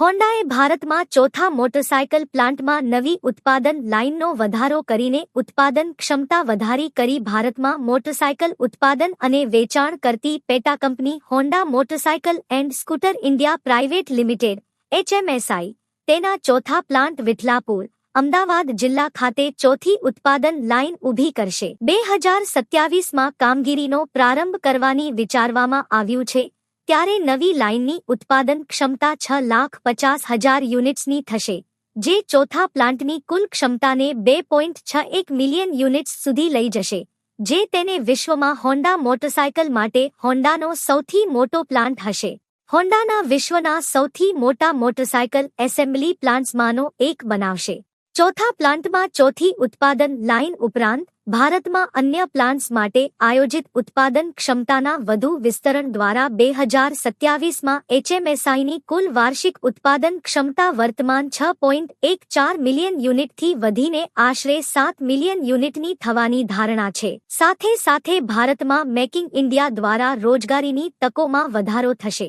હોન્ડાએ ભારતમાં ચોથા મોટરસાયકલ પ્લાન્ટમાં નવી ઉત્પાદન લાઇનનો વધારો કરીને ઉત્પાદન ક્ષમતા વધારી કરી ભારતમાં મોટરસાયકલ ઉત્પાદન અને વેચાણ કરતી પેટા company Honda motorcycle and scooter India private limited, HMSI, તેના ચોથા પ્લાન્ટ વિઠલાપુર, અમદાવાદ જિલ્લા ખાતે ચોથી ઉત્પાદન લાઇન ઊભી કરશે. બે હજાર સત્યાવીસમાં કામગીરીનો પ્રારંભ કરવાની વિચારવામાં આવ્યું છે. ત્યારે નવી લાઇનની ઉત્પાદન ક્ષમતા છ લાખ પચાસ હજાર યુનિટ્સની થશે, જે ચોથા પ્લાન્ટની કુલ ક્ષમતાને બે પોઈન્ટ છ એક મિલિયન યુનિટ્સ સુધી લઈ જશે, જે તેને વિશ્વમાં હોન્ડા મોટરસાયકલ માટે હોન્ડાનો સૌથી મોટો પ્લાન્ટ હશે. હોન્ડાના વિશ્વના સૌથી મોટા મોટરસાયકલ એસેમ્બલી પ્લાન્ટ્સમાંનો એક બનાવશે. ચોથા પ્લાન્ટમાં ચોથી ઉત્પાદન લાઇન ઉપરાંત ભારતમાં અન્ય પ્લાન્ટ્સ માટે આયોજિત ઉત્પાદન ક્ષમતાના વધુ વિસ્તરણ દ્વારા બે હજાર સત્યાવીસમાં એચએમએસઆઈની કુલ વાર્ષિક ઉત્પાદન ક્ષમતા વર્તમાન છ પોઈન્ટ એક ચાર મિલિયન યુનિટથી વધીને આશરે સાત મિલિયન યુનિટની થવાની ધારણા છે. સાથે સાથે ભારતમાં મેકિંગ ઇન્ડિયા દ્વારા રોજગારીની તકોમાં વધારો થશે.